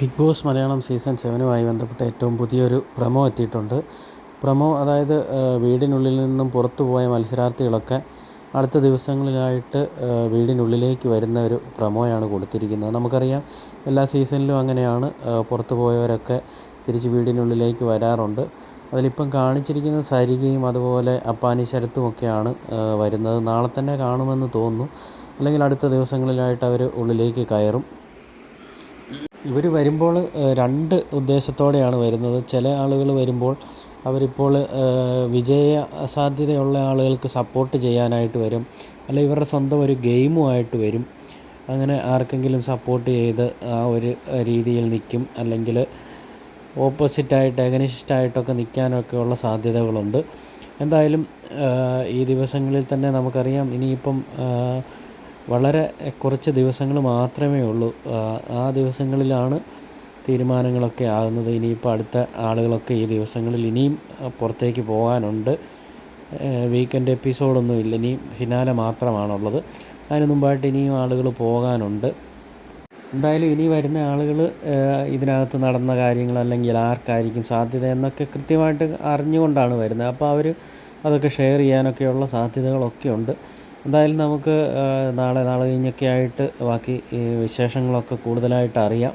Big Boss Malayalam season സെവനുമായി ബന്ധപ്പെട്ട് ഏറ്റവും പുതിയൊരു പ്രമോ എത്തിയിട്ടുണ്ട്. പ്രമോ അതായത് വീടിനുള്ളിൽ നിന്നും പുറത്തു പോയ മത്സരാർത്ഥികളൊക്കെ അടുത്ത ദിവസങ്ങളിലായിട്ട് വീടിനുള്ളിലേക്ക് വരുന്ന ഒരു പ്രമോയാണ് കൊടുത്തിരിക്കുന്നത്. നമുക്കറിയാം എല്ലാ സീസണിലും അങ്ങനെയാണ് പുറത്തു പോയവരൊക്കെ തിരിച്ച് വീടിനുള്ളിലേക്ക് വരാറുണ്ട്. അതിലിപ്പം കാണിച്ചിരിക്കുന്ന സരികയും അതുപോലെ അപ്പാനി ശരത്തും ഒക്കെയാണ് വരുന്നത്. നാളെ തന്നെ കാണുമെന്ന് തോന്നുന്നു. അല്ലെങ്കിൽ അടുത്ത ദിവസങ്ങളിലായിട്ട് അവർ ഉള്ളിലേക്ക് കയറും. ഇവർ വരുമ്പോൾ രണ്ട് ഉദ്ദേശത്തോടെയാണ് വരുന്നത്. ചില ആളുകൾ വരുമ്പോൾ അവരിപ്പോൾ വിജയ സാധ്യതയുള്ള ആളുകൾക്ക് സപ്പോർട്ട് ചെയ്യാനായിട്ട് വരും. അല്ല ഇവരുടെ സ്വന്തം ഒരു ഗെയിമുമായിട്ട് വരും. അങ്ങനെ ആർക്കെങ്കിലും സപ്പോർട്ട് ചെയ്ത് ആ ഒരു രീതിയിൽ നിൽക്കും. അല്ലെങ്കിൽ ഓപ്പോസിറ്റായിട്ട് എഗനിസ്റ്റായിട്ടൊക്കെ നിൽക്കാനൊക്കെ ഉള്ള സാധ്യതകളുണ്ട്. എന്തായാലും ഈ ദിവസങ്ങളിൽ തന്നെ നമുക്കറിയാം. ഇനിയിപ്പം വളരെ കുറച്ച് ദിവസങ്ങൾ മാത്രമേ ഉള്ളൂ. ആ ദിവസങ്ങളിലാണ് തീരുമാനങ്ങളൊക്കെ ആകുന്നത്. ഇനിയിപ്പോൾ അടുത്ത ആളുകളൊക്കെ ഈ ദിവസങ്ങളിൽ ഇനിയും പുറത്തേക്ക് പോകാനുണ്ട്. വീക്കെൻഡ് എപ്പിസോഡൊന്നും ഇല്ല. ഇനിയും ഹിനാല മാത്രമാണുള്ളത്. അതിന് മുമ്പായിട്ട് ഇനിയും ആളുകൾ പോകാനുണ്ട്. എന്തായാലും ഇനി വരുന്ന ആളുകൾ ഇതിനകത്ത് നടന്ന കാര്യങ്ങൾ അല്ലെങ്കിൽ ആർക്കായിരിക്കും സാധ്യത എന്നൊക്കെ കൃത്യമായിട്ട് അറിഞ്ഞുകൊണ്ടാണ് വരുന്നത്. അപ്പോൾ അവർ അതൊക്കെ ഷെയർ ചെയ്യാനൊക്കെയുള്ള സാധ്യതകളൊക്കെ ഉണ്ട് എന്തായാലും നമുക്ക് നാളെ നാളെ കഴിഞ്ഞൊക്കെ ആയിട്ട് ബാക്കി വിശേഷങ്ങളൊക്കെ കൂടുതലായിട്ട് അറിയാം.